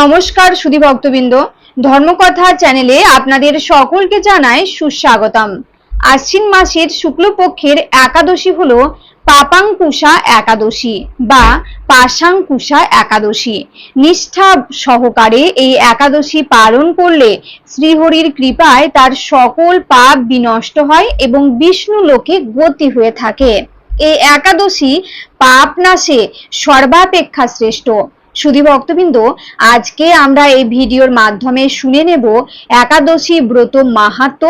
নমস্কার সুধী ভক্তবৃন্দ। ধর্মকথা চ্যানেলে আপনাদের সকলকে জানাই সুস্বাগতম। আশ্বিন মাসের শুক্লপক্ষের একাদশী হলো পাপাঙ্কুশা একাদশী বা পাশাঙ্কুশা একাদশী। নিষ্ঠা সহকারে এই একাদশী পালন করলে শ্রীহরির কৃপায় তার সকল পাপ বিনষ্ট হয় এবং বিষ্ণু লোকে গতি হয়ে থাকে। এই একাদশী পাপ নাশে সর্বাপেক্ষা শ্রেষ্ঠ। সুধী ভক্তবৃন্দ, আজকে আমরা এই ভিডিওর মাধ্যমে শুনে নেব একাদশী ব্রত মাহাত্ম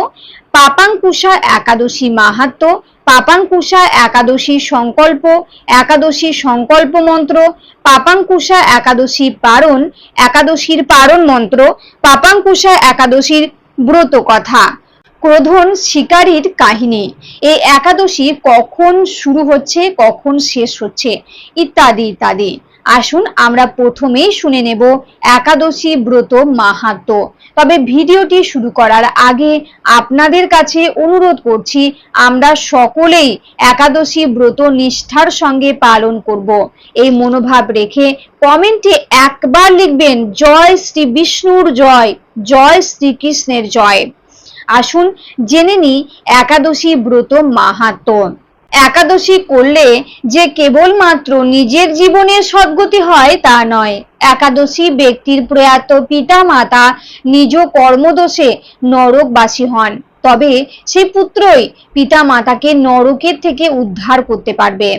পাপাঙ্কুশা একাদশী মাহাত্ম পাপাঙ্কুশা একাদশী সংকল্প একাদশী সংকল্প মন্ত্র পাপাঙ্কুশা একাদশী পারণ, একাদশীর পারণ মন্ত্র পাপাঙ্কুশা একাদশীর ব্রত কথা। ক্রোধন শিকারীর কাহিনী এই একাদশী কখন শুরু হচ্ছে, কখন শেষ হচ্ছে, ইত্যাদি ইত্যাদি। আসুন আমরা প্রথমেই শুনে নেব একাদশী ব্রত মাহাত্ম। তবে ভিডিওটি শুরু করার আগে আপনাদের কাছে অনুরোধ করছি, আমরা সকলেই একাদশী ব্রত নিষ্ঠার সঙ্গে পালন করব। এই মনোভাব রেখে কমেন্টে একবার লিখবেন, জয় শ্রী বিষ্ণুর জয় জয় শ্রীকৃষ্ণের জয়। আসুন জেনে নি একাদশী ব্রত মাহাত্ম। একাদশী করলে যে কেবলমাত্র নিজের জীবনের সদ্গতি হয় তা নয়। একাদশী ব্যক্তির প্রয়াত পিতা মাতা নিজ কর্মদোষে নরকবাসী হন। তবে সেই পুত্রই পিতা মাতাকে নরকের থেকে উদ্ধার করতে পারবে।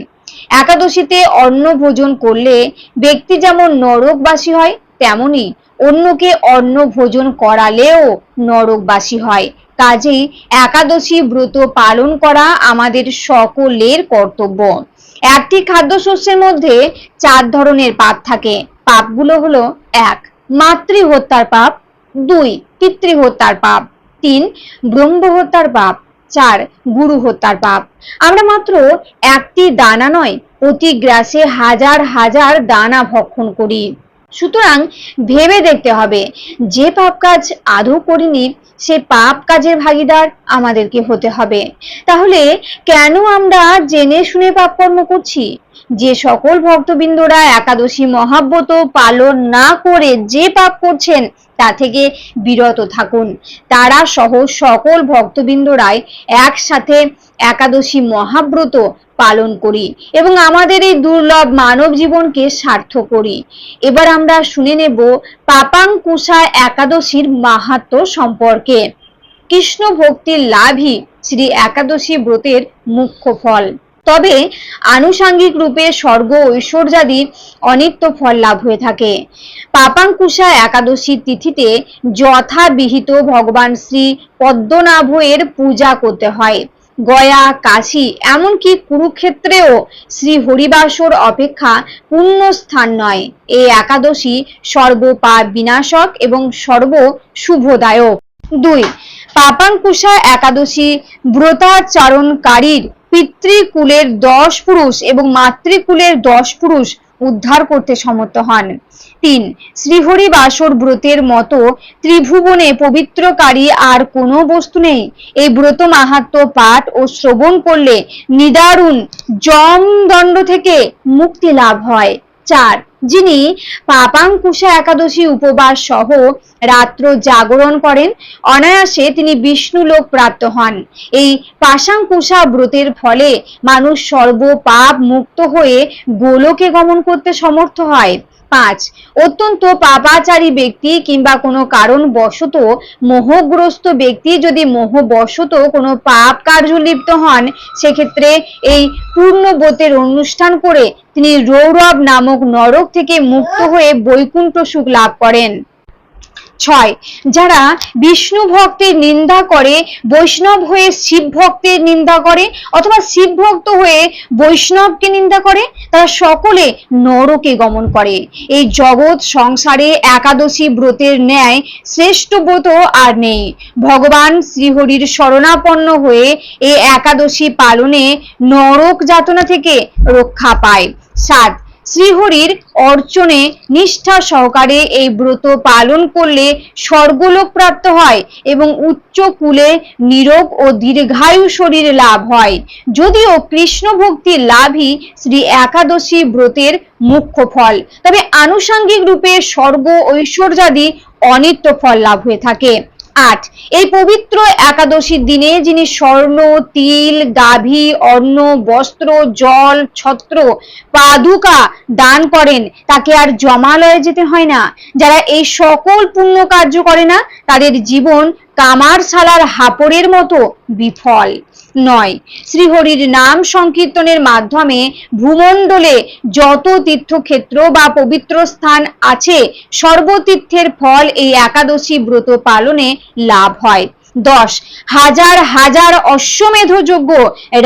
একাদশীতে অন্ন ভোজন করলে ব্যক্তি যেমন নরকবাসী হয়, তেমনি অন্যকে অন্ন ভোজন করালেও নরকবাসী হয়। কাজেই একাদশী ব্রত পালন করা আমাদের সকলের কর্তব্য। একটি খাদ্যশস্যের মধ্যে চার ধরনের পাপ থাকে। পাপগুলো হলো, এক মাতৃ হত্যার পাপ, দুই পিতৃ হত্যার পাপ, তিন ব্রহ্ম হত্যার পাপ, চার গুরু হত্যার পাপ। আমরা মাত্র একটি দানা নয় প্রতি গ্রাসে হাজার হাজার দানা ভক্ষণ করি। সুতরাং ভেবে দেখতে হবে, যে পাপ কাজ আদৌ করিনি, সে পাপ কাজের ভাগিদার আমাদেরকে হতে হবে। তাহলে কেন আমরা জেনে শুনে পাপ কর্ম করছি? যে সকল ভক্তবৃন্দরা একাদশী মহাব্রত পালন না করে যে পাপ করছেন, তা থেকে বিরত থাকুন। তারা সহ সকল ভক্তবৃন্দরাই একসাথে একাদশী মহাব্রত পালন করি এবং আমাদের এই দুর্লভ মানব জীবনকে সার্থক করি। এবার আমরা শুনে নেব পাপাঙ্কুশা একাদশীর মাহাত্ম সম্পর্কে। কৃষ্ণ ভক্তির লাভই শ্রী একাদশী ব্রতের মুখ্য ফল। তবে আনুষাঙ্গিক রূপে স্বর্গ ঐশ্বর্যাদি অনিত্য ফল লাভ হয়ে থাকে। পাপাঙ্কুশা একাদশীর তিথিতে যথাবিহিত ভগবান শ্রী পদ্মনাভ এর পূজা করতে হয়। গয়া, কাশী, এমনকি কুরুক্ষেত্রেও শ্রী হরিবাসর অপেক্ষা পূর্ণ স্থান নয়। এই একাদশী সর্বপাপ বিনাশক এবং সর্ব শুভদায়ক। দুই, পাপাঙ্কুশা একাদশী ব্রতাচরণকারীর পিতৃকুলের দশ পুরুষ এবং মাতৃকুলের দশ পুরুষ উদ্ধার করতে সমর্থ হন। তিন, শ্রীহরি বাসর ব্রতের মতো ত্রিভুবনে পবিত্রকারী আর কোনো বস্তু নেই। এই ব্রত মাহাত্ম পাঠ ও শ্রবণ করলে নিদারুণ জম দণ্ড থেকে মুক্তি লাভ হয়। চার, যিনি পাপাঙ্কুশা একাদশী উপবাস সহ রাত্র জাগরণ করেন। অনায়াসে তিনি বিষ্ণু লোক প্রাপ্ত হন। এই পাশাঙ্কুশা ব্রতের ফলে মানুষ সর্ব পাপ মুক্ত হয়ে গোলকে গমন করতে সমর্থ হয়। পাঁচ। অত্যন্ত পাপাচারী ব্যক্তি কিংবা কোনো কারণ বশত মোহগ্রস্ত ব্যক্তি যদি মোহবশত কোনো পাপ কার্য লিপ্ত হন, সেক্ষেত্রে এই পূর্ণব্রতের অনুষ্ঠান করে তিনি রৌরব নামক নরক থেকে মুক্ত হয়ে বৈকুণ্ঠ সুখ লাভ করেন। ছয়। যারা বিষ্ণু ভক্তের নিন্দা করে, বৈষ্ণব হয়ে শিব ভক্তের নিন্দা করে, অথবা শিব ভক্ত হয়ে বৈষ্ণবকে নিন্দা করে, তারা সকলে নরকে গমন করে। এই জগৎ সংসারে একাদশী ব্রতের ন্যায় শ্রেষ্ঠ ব্রত আর নেই। ভগবান শ্রীহরির শরণাপন্ন হয়ে এই একাদশী পালনে নরক যাতনা থেকে রক্ষা পায়। সাত শ্রীহরির অর্চনে নিষ্ঠা সহকারে এই ব্রত পালন করলে স্বর্গলোক প্রাপ্ত হয় এবং উচ্চ কুলে নিরোগ ও দীর্ঘায়ু শরীর লাভ হয়। যদিও কৃষ্ণ ভক্তির লাভই শ্রী একাদশী ব্রতের মুখ্য ফল। তবে আনুষাঙ্গিক রূপে স্বর্গ ঐশ্বর্যাদি অনিত্য ফল লাভ হয়ে থাকে। আট। এই পবিত্র একাদশীর দিনে যিনি স্বর্ণ, তিল, গাভী, অন্ন, বস্ত্র, জল, ছত্র, পাদুকা দান করেন, তাকে আর জমালয়ে যেতে হয় না। যারা এই সকল পুণ্য কার্য করে না, তাদের জীবন কামার শালার হাপড়ের মতো বিফল। নয়। শ্রীহরির নাম সংকীর্তনের মাধ্যমে ভূমণ্ডলে যত তীর্থক্ষেত্র বা পবিত্র স্থান আছে, সর্বতীর্থের ফল এই একাদশী ব্রত পালনে লাভ হয়। দশ, হাজার হাজার অশ্বমেধ যজ্ঞ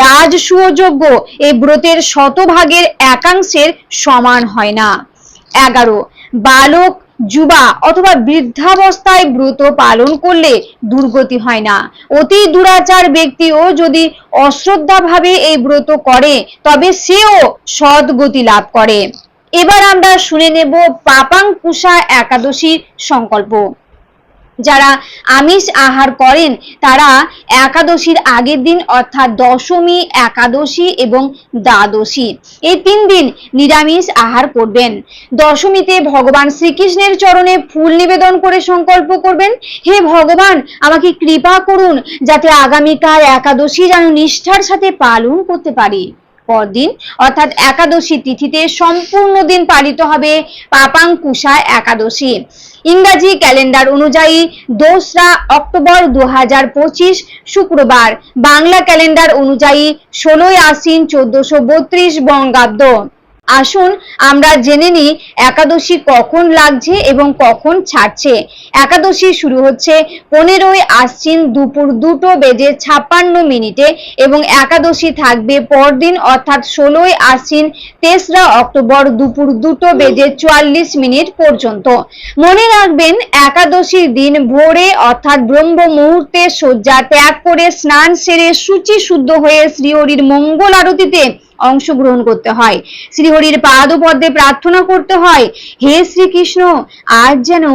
রাজসূয় যজ্ঞ এই ব্রতের শতভাগের একাংশের সমান হয় না। এগারো, বালক যুবা অথবা বৃদ্ধাবস্থায় ব্রত পালন করলে দুর্গতি হয় না। অতি দুরাচার ব্যক্তিও যদি অশ্রদ্ধাভাবে এই ব্রত করে, তবে সেও সদ্গতি লাভ করে। এবার আমরা শুনে নেব পাপাঙ্কুশা একাদশীর সংকল্প। যারা আমিষ আহার করেন, তারা একাদশীর আগের দিন অর্থাৎ দশমী, একাদশী এবং দ্বাদশী। এই তিন দিন নিরামিষ আহার করবেন। দশমীতে ভগবান শ্রীকৃষ্ণের চরণে ফুল নিবেদন করে সংকল্প করবেন, হে ভগবান, আমাকে কৃপা করুন যাতে আগামীকাল একাদশী যেন নিষ্ঠার সাথে পালন করতে পারি। পরদিন, অর্থাৎ একাদশী তিথিতে সম্পূর্ণ দিন পালিত হবে পাপাঙ্কুশা একাদশী। ইংরাজি ক্যালেন্ডার অনুযায়ী দোসরা অক্টোবর দু হাজার পঁচিশ শুক্রবার, বাংলা ক্যালেন্ডার অনুযায়ী ষোলোই আশ্বিন চোদ্দশো বঙ্গাব্দ। আসুন, আমরা জেনে নিই একাদশী কখন লাগছে এবং কখন ছাড়ছে। একাদশী শুরু হচ্ছে পনেরোই আশ্বিন দুপুর দুটো বেজে ছাপ্পান্ন মিনিটে এবং একাদশী থাকবে পরদিন অর্থাৎ ষোলোই আশ্বিন তেসরা অক্টোবর দুপুর দুটো বেজে চুয়াল্লিশ মিনিট পর্যন্ত। মনে রাখবেন, একাদশীর দিন ভোরে অর্থাৎ ব্রহ্ম মুহূর্তে শয্যা ত্যাগ করে স্নান সেরে সূচি শুদ্ধ হয়ে শ্রীহরির মঙ্গল আরতিতে অংশগ্রহণ করতে হয়। শ্রীহরির পাদপদ্মে প্রার্থনা করতে হয়, হে শ্রীকৃষ্ণ, আজ যেন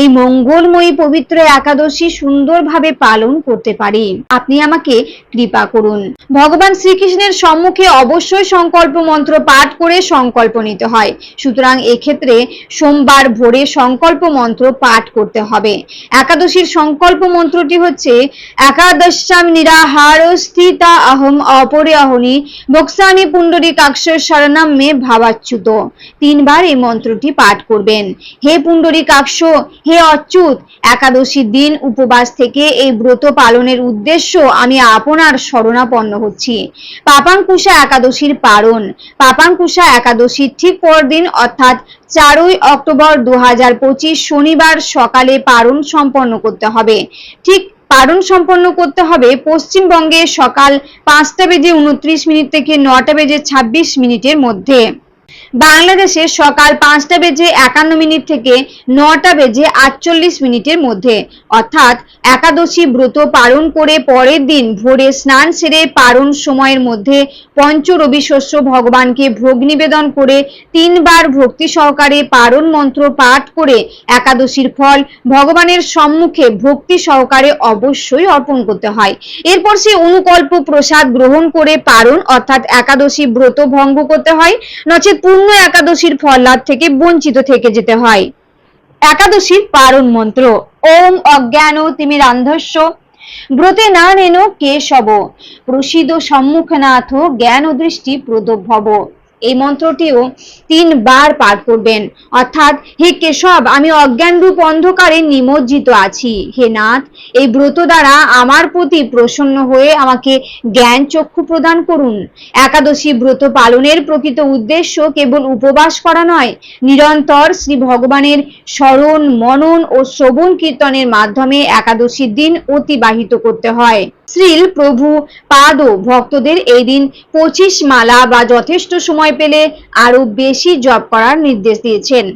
এই মঙ্গলময়ী পবিত্র একাদশী সুন্দরভাবে পালন করতে পারি। আপনি আমাকে কৃপা করুন। ভগবান শ্রীকৃষ্ণের সম্মুখে অবশ্যই সংকল্প মন্ত্র পাঠ করে সংকল্প নিতে হয়। সুতরাং এক্ষেত্রে সোমবার ভোরে সংকল্প মন্ত্র পাঠ করতে হবে। একাদশীর সংকল্প মন্ত্রটি হচ্ছে, একাদশাম নিরাহার স্থিতা অহম অপরে অহনি বক্সামি পুণ্ডরীকাক্ষ শরণাম মে ভাবাচ্যুত। তিনবার এই মন্ত্রটি পাঠ করবেন। হে পুণ্ডরীকাক্ষ হে অচ্যুত একাদশীর দিন উপবাস থেকে এই ব্রত পালনের উদ্দেশ্য আমি আপনার শরণাপন্ন হচ্ছি। পাপাঙ্কুশা একাদশীর পারণ। পাপাঙ্কুশা একাদশীর ঠিক পরদিন, অর্থাৎ চারই অক্টোবর দু হাজার পঁচিশ শনিবার সকালে পারণ সম্পন্ন করতে হবে। ঠিক পালন সম্পন্ন করতে হবে। পশ্চিমবঙ্গে সকাল পাঁচটা বেজে উনত্রিশ মিনিট থেকে নটা বেজে ছাব্বিশ মিনিটের মধ্যে। বাংলাদেশে সকাল পাঁচটা বেজে একান্ন মিনিট থেকে নটা বেজে আটচল্লিশ মিনিটের মধ্যে। অর্থাৎ একাদশী ব্রত পালন করে পরের দিন ভোরে স্নান সেরে পালন সময়ের মধ্যে পঞ্চ রবি শস্য ভগবানকে ভোগ নিবেদন করে তিনবার ভক্তি সহকারে পারণ মন্ত্র পাঠ করে একাদশীর ফল ভগবানের সম্মুখে ভক্তি সহকারে অবশ্যই অর্পণ করতে হয়। এরপর সে অনুকল্প প্রসাদ গ্রহণ করে পারণ অর্থাৎ একাদশী ব্রত ভঙ্গ করতে হয়। নচেত পূর্ণ একাদশীর ফল লাভ থেকে বঞ্চিত থেকে যেতে হয়। একাদশীর পারণ মন্ত্র, ওম অজ্ঞান তিমিরান্ধস্য ব্রতে না নেন কেশব প্রসিদ সম্মুখনাথ জ্ঞান দৃষ্টি প্রদভব। এই মন্ত্রটিও তিনবার পাঠ করবেন। অর্থাৎ, হে কেশব, আমি অজ্ঞান রূপ অন্ধকারে নিমজ্জিত আছি। হে নাথ, এই ব্রত দ্বারা আমার প্রতি প্রসন্ন হয়ে আমাকে জ্ঞান চক্ষু প্রদান করুন। একাদশী ব্রত পালনের প্রকৃত উদ্দেশ্য কেবল উপবাস করা নয়, নিরন্তর শ্রী ভগবানের স্মরণ মনন ও শ্রবণ কীর্তনের মাধ্যমে একাদশীর দিন অতিবাহিত করতে হয়। শ্রীল, প্রভু, পাদ ভক্তদের এই দিন পঁচিশ মালা বা যথেষ্ট সময় পেলে আরও বেশি জপ করার নির্দেশ দিয়েছেন।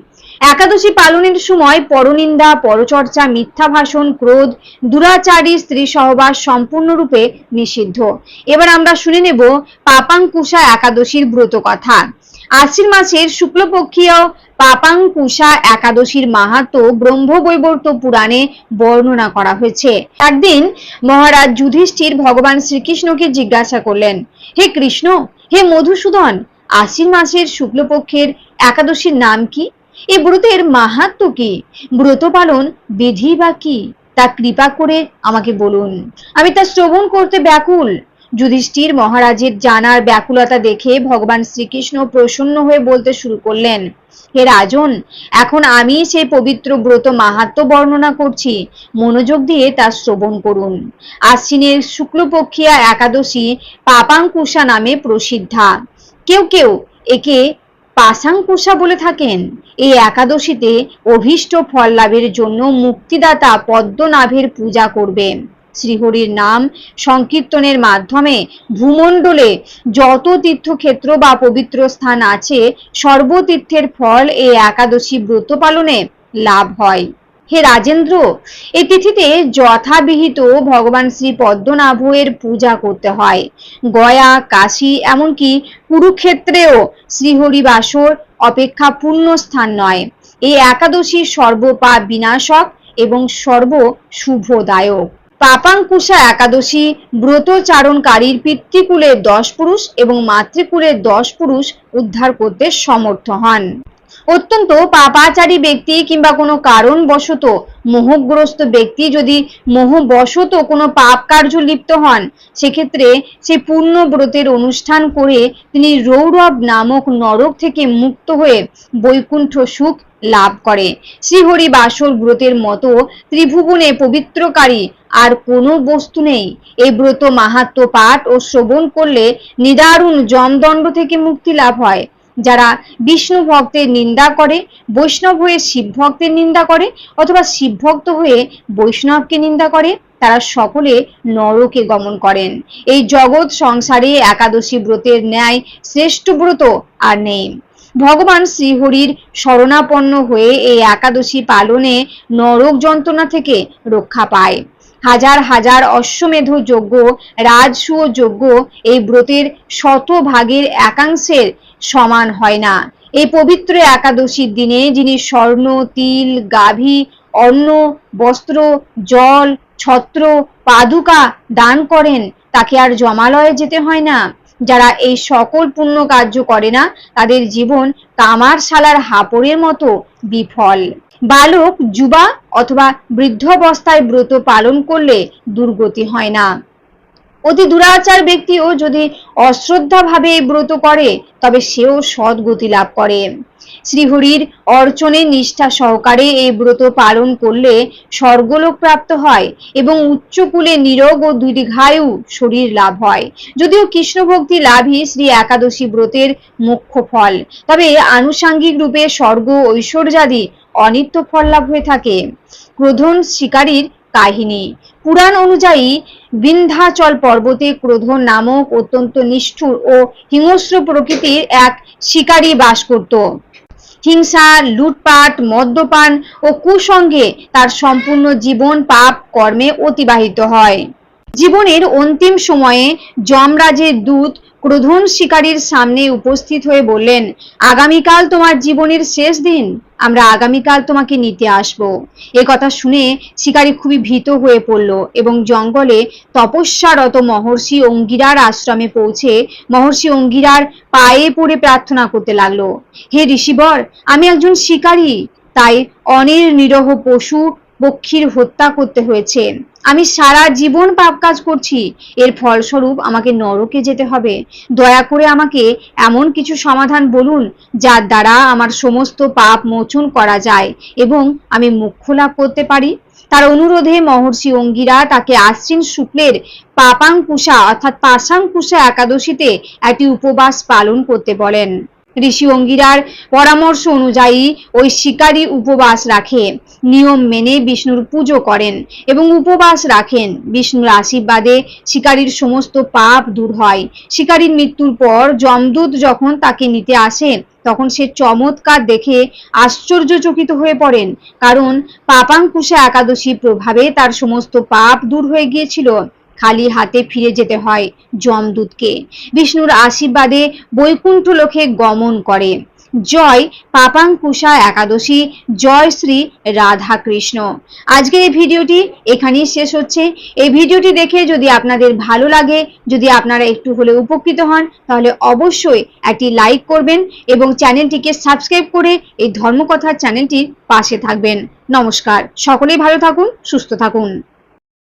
একাদশী পালনের সময় পরনিন্দা, পরচর্চা, মিথ্যা ভাষণ, ক্রোধ, দুরাচারী, স্ত্রী সহবাস সম্পূর্ণরূপে নিষিদ্ধ। এবার আমরা শুনে নেব পাপাঙ্কুশা একাদশীর ব্রত কথা। আশ্বিন মাসের শুক্লপক্ষীয় পাপাঙ্কুশা একাদশীর মাহাত্ম ব্রহ্মবৈবর্ত পুরাণে বর্ণনা করা হয়েছে। একদিন মহারাজ যুধিষ্ঠির ভগবান শ্রীকৃষ্ণকে জিজ্ঞাসা করলেন, হে কৃষ্ণ, হে মধুসূদন, আশ্বিন মাসের শুক্লপক্ষের একাদশীর নাম কি? এ ব্রতের মাহাত্ম কি? ব্রত পালন বিধি বা কি? তা কৃপা করে আমাকে বলুন। আমি তা শ্রবণ করতে ব্যাকুল। যুধিষ্ঠির মহারাজের জানার ব্যাকুলতা দেখে ভগবান শ্রীকৃষ্ণ প্রসন্ন হয়ে বলতে শুরু করলেন, হে রাজন, এখন আমি সেই পবিত্র ব্রত মাহাত্ম বর্ণনা করছি। মনোযোগ দিয়ে তা শ্রবণ করুন। আশ্বিনের শুক্লপক্ষিয়া একাদশী পাপাঙ্কুশা নামে প্রসিদ্ধা। কেউ কেউ একে পাশাঙ্কুশা বলে থাকেন। এই একাদশীতে অভীষ্ট ফল লাভের জন্য মুক্তিদাতা পদ্মনাভের পূজা করবে। শ্রীহরির নাম সংকীর্তনের মাধ্যমে ভূমণ্ডলে যত তীর্থক্ষেত্র বা পবিত্র স্থান আছে, সর্বতীর্থের ফল এই একাদশী ব্রত পালনে লাভ হয়। হে রাজেন্দ্র এই তিথিতে যথাবিহিত ভগবান শ্রী পদ্মনাভের পূজা করতে হয়। গয়া, কাশী, এমনকি কুরুক্ষেত্রেও শ্রীহরিবাসর অপেক্ষা পূর্ণ স্থান নয়। এই একাদশী সর্বপা বিনাশক এবং সর্ব শুভদায়ক পাপাঙ্কুশা একাদশী ব্রতচারণকারীর পিতৃকুলের দশ পুরুষ এবং মাতৃকুলের দশ পুরুষ উদ্ধার করতে সমর্থ হন। অত্যন্ত পাপাচারী ব্যক্তি কিংবা কোনো কারণবশত মোহগ্রস্ত ব্যক্তি যদি মোহবশত কোনো পাপ কার্য লিপ্ত হন, সেক্ষেত্রে সে পূর্ণ ব্রতের অনুষ্ঠান করে তিনি রৌরব নামক নরক থেকে মুক্ত হয়ে বৈকুণ্ঠ সুখ লাভ করে। শ্রীহরি বাসর ব্রতের মতো ত্রিভুবনে পবিত্রকারী আর কোনো বস্তু নেই। এই ব্রত মাহাত্ম পাঠ ও শ্রবণ করলে নিদারুণ জমদণ্ড থেকে মুক্তি লাভ হয়। যারা বিষ্ণু ভক্তের নিন্দা করে, বৈষ্ণব হয়ে শিব ভক্তের নিন্দা করে অথবা শিব ভক্ত হয়ে বৈষ্ণবকে নিন্দা করে, তারা সকলে নরকে গমন করেন। এই জগৎ সংসারে একাদশী ব্রতের ন্যায় শ্রেষ্ঠ ব্রত আর নেই। ভগবান শ্রীহরির শরণাপন্ন হয়ে এই একাদশী পালনে নরক যন্ত্রণা থেকে রক্ষা পায়। হাজার হাজার অশ্বমেধ যজ্ঞ, রাজসূয় যজ্ঞ এই ব্রতের শত ভাগের একাংশের সমান হয় না। এই পবিত্র একাদশীর দিনে যিনি স্বর্ণ, তিল, গাভী, অন্ন, বস্ত্র, জল, ছত্র, পাদুকা দান করেন, তাকে আর জমালয়ে যেতে হয় না। যারা এই সকল পুণ্য কার্য করে না, তাদের জীবন কামার শালার হাপড়ের মতো বিফল। বালক, যুবা অথবা বৃদ্ধাবস্থায় ব্রত পালন করলে দুর্গতি হয় না। অতি দুরাচার ব্যক্তিও যদি অশ্রদ্ধা ভাবে ব্রত করে, তবে সেও সদ্গতি লাভ করে। শ্রীহরির অর্চনে নিষ্ঠা সহকারে এই ব্রত পালন করলে স্বর্গলোক প্রাপ্ত হয় এবং উচ্চকুলে নিরোগ ও দীর্ঘায়ু শরীর লাভ হয়। যদিও কৃষ্ণ ভক্তি লাভই শ্রী একাদশী ব্রতের মুখ্য ফল, তবে আনুষাঙ্গিক রূপে স্বর্গ ঐশ্বর্যাদি অনিত্য ফল লাভ হয়ে থাকে। ক্রোধন শিকারীর কাহিনী পুরাণ অনুযায়ী বিন্ধ্যাচল পর্বতে ক্রোধ নামক অত্যন্ত নিষ্ঠুর ও হিংস্র প্রকৃতির এক শিকারী বাস করত। হিংসা, লুটপাট, মদ্যপান ও কুসঙ্গে তার সম্পূর্ণ জীবন পাপ কর্মে অতিবাহিত হয়। জীবনের অন্তিম সময়ে যমরাজের দূত ক্রোধন শিকারীর সামনে উপস্থিত হয়ে বললেন, আগামীকাল তোমার জীবনের শেষ দিন। আমরা আগামীকাল তোমাকে নিতে আসব। এ কথা শুনে শিকারী খুবই ভীত হয়ে পড়ল এবং জঙ্গলে তপস্যারত মহর্ষি অঙ্গিরার আশ্রমে পৌঁছে মহর্ষি অঙ্গিরার পায়ে পড়ে প্রার্থনা করতে লাগল, হে ঋষিবর, আমি একজন শিকারী। তাই অনের নিরহ পশু পক্ষীর হত্যা করতে হয়েছে। আমি সারা জীবন পাপ কাজ করছি। এর ফলস্বরূপ আমাকে নরকে যেতে হবে। দয়া করে আমাকে এমন কিছু সমাধান বলুন, যার দ্বারা আমার সমস্ত পাপ মোচন করা যায় এবং আমি মুখ্য লাভ করতে পারি। তার অনুরোধে মহর্ষি অঙ্গিরা তাকে আশ্বিন শুক্লের পাপাঙ্কুশা অর্থাৎ পাশাঙ্কুশা একাদশীতে একটি উপবাস পালন করতে বলেন। ঋষি অঙ্গিরার পরামর্শ অনুযায়ী ওই শিকারী উপবাস রাখে, নিয়ম মেনে বিষ্ণুর পুজো করেন এবং উপবাস রাখেন। বিষ্ণুর আশীর্বাদে শিকারীর সমস্ত পাপ দূর হয়। শিকারীর মৃত্যুর পর যমদূত যখন তাকে নিতে আসে, তখন সে চমৎকার দেখে আশ্চর্যচকিত হয়ে পড়েন, কারণ পাপাঙ্কুশা একাদশী প্রভাবে তার সমস্ত পাপ দূর হয়ে গিয়েছিল। খালি হাতে ফিরে যেতে হয় যমদূতকে। বিষ্ণুর আশীর্বাদে বৈকুণ্ঠ লোকে গমন করে। জয় পাপাঙ্কুশা একাদশী, জয় শ্রী রাধা কৃষ্ণ আজকের এই ভিডিওটি এখানেই শেষ হচ্ছে। এই ভিডিওটি দেখে যদি আপনাদের ভালো লাগে, যদি আপনারা একটু হলে উপকৃত হন, তাহলে অবশ্যই একটি লাইক করবেন এবং চ্যানেলটিকে সাবস্ক্রাইব করে এই ধর্মকথার চ্যানেলটির পাশে থাকবেন। নমস্কার। সকলেই ভালো থাকুন, সুস্থ থাকুন।